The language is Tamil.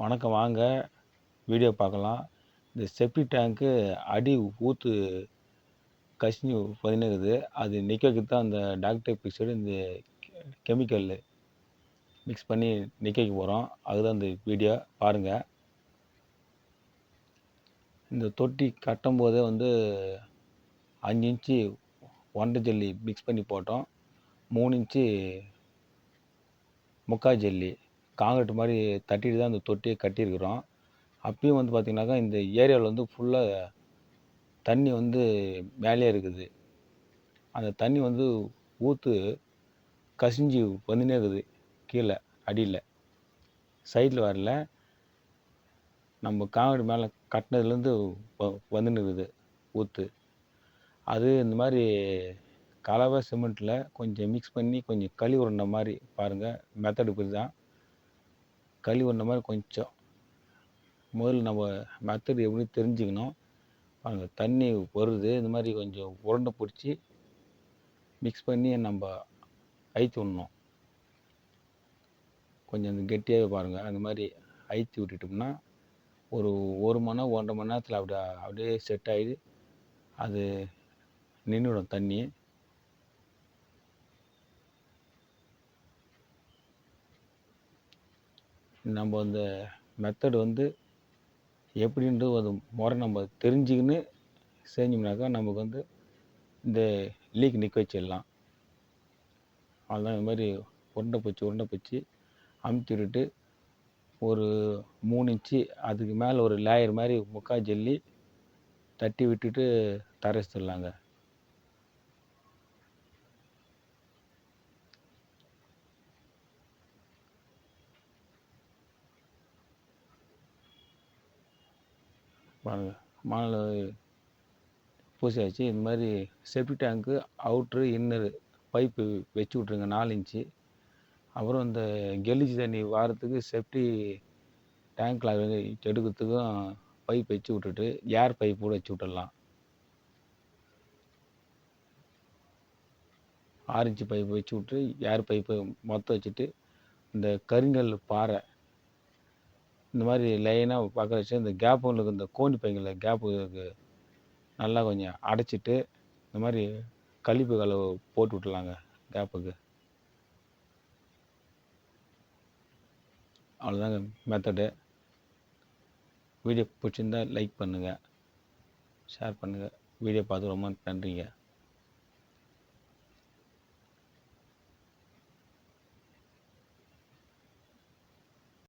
வணக்கம் வாங்க. வீடியோ பார்க்கலாம். இந்த செப்டி டேங்க்கு அடி ஊற்று கசிஞ்சு பதினேகுது அது நிற்க வைக்க தான் அந்த டாக்டர் பிக்சடு இந்த கெமிக்கல் மிக்ஸ் பண்ணி நிற்க வைக்க போகிறோம் அதுதான் இந்த வீடியோ. பாருங்கள் இந்த தொட்டி கட்டும் போதே வந்து அஞ்சு இன்ச்சு ஒன்றரை ஜல்லி மிக்ஸ் பண்ணி போட்டோம். மூணு இன்ச்சு முக்கா ஜல்லி. காங்கிரட் மாதிரி தட்டிட்டு தான் இந்த தொட்டியை கட்டியிருக்கிறோம். அப்பயும் வந்து பார்த்திங்கனாக்கா இந்த ஏரியாவில் வந்து ஃபுல்லாக தண்ணி வந்து மேலே இருக்குது. அந்த தண்ணி வந்து ஊற்று கசிஞ்சு வந்துனே இருக்குது கீழே அடியில். சைடில் வரல. நம்ம காங்கிரட் மேலே கட்டினதுலேருந்து வந்துன்னு இருக்குது ஊற்று அது இந்த மாதிரி கலவை சிமெண்ட்டில் கொஞ்சம் மிக்ஸ் பண்ணி கொஞ்சம் களி உருண்ட மாதிரி பாருங்கள் மெத்தடு இப்படி தான் களி உருண்டை மாதிரி கொஞ்சம். முதல்ல நம்ம மெத்தடு எப்படி தெரிஞ்சுக்கணும்? பாருங்கள் தண்ணி வருது இந்த மாதிரி கொஞ்சம் உருண்டை பிடிச்சி மிக்ஸ் பண்ணி நம்ம அழுத்தி விடணும். கொஞ்சம் அந்த கெட்டியாகவே பாருங்கள் அந்த மாதிரி அழுத்தி விட்டுட்டோம்னா ஒரு ஒரு மணி நேரம் ஒன்றரை மணி நேரத்தில் அப்படியே அப்படியே செட் ஆகி அது நின்றுடும் தண்ணி. நம்ம அந்த மெத்தடு வந்து எப்படின்றது அது முறை நம்ம தெரிஞ்சுக்கின்னு செஞ்சோம்னாக்கா நமக்கு வந்து இந்த லீக் நிற்க வச்சிடலாம். அதுதான் இது மாதிரி உருண்டை பிடிச்சி உருண்டை பச்சு அமுத்தி விட்டுட்டு ஒரு மூணு இன்ச்சு அதுக்கு மேலே ஒரு லேயர் மாதிரி முக்கா ஜல்லி தட்டி விட்டுட்டு தரைச்சிடலாங்க. பாருங்க மணல் பூசியாச்சு. இந்த மாதிரி செப்டி டேங்க்கு அவுட்ரு இன்னரு பைப்பு வச்சு விட்ருங்க நாலு இன்ச்சு அப்புறம் இந்த கெலிஜி தண்ணி வாரத்துக்கு செப்டி டேங்க்கில் எடுக்கிறதுக்கும் பைப் வச்சு விட்டுட்டு ஏர் பைப் கூட வச்சு விட்டுடலாம். ஆறு இன்ச்சு பைப் வச்சு விட்டு ஏர் பைப்பு மொத்தம் வச்சுட்டு இந்த கருங்கல் பாறை இந்த மாதிரி லைனாக பார்க்க வச்சு இந்த கேப்புங்களுக்கு இந்த கோணி பைங்களில் கேப்பு நல்லா கொஞ்சம் அடைச்சிட்டு இந்த மாதிரி கழிப்பு கலவு போட்டு விட்டுலாங்க கேப்புக்கு அவ்வளோதாங்க மெத்தடு வீடியோ பிடிச்சிருந்தா லைக் பண்ணுங்கள் ஷேர் பண்ணுங்கள் வீடியோ பார்த்து ரொம்ப நன்றிங்க.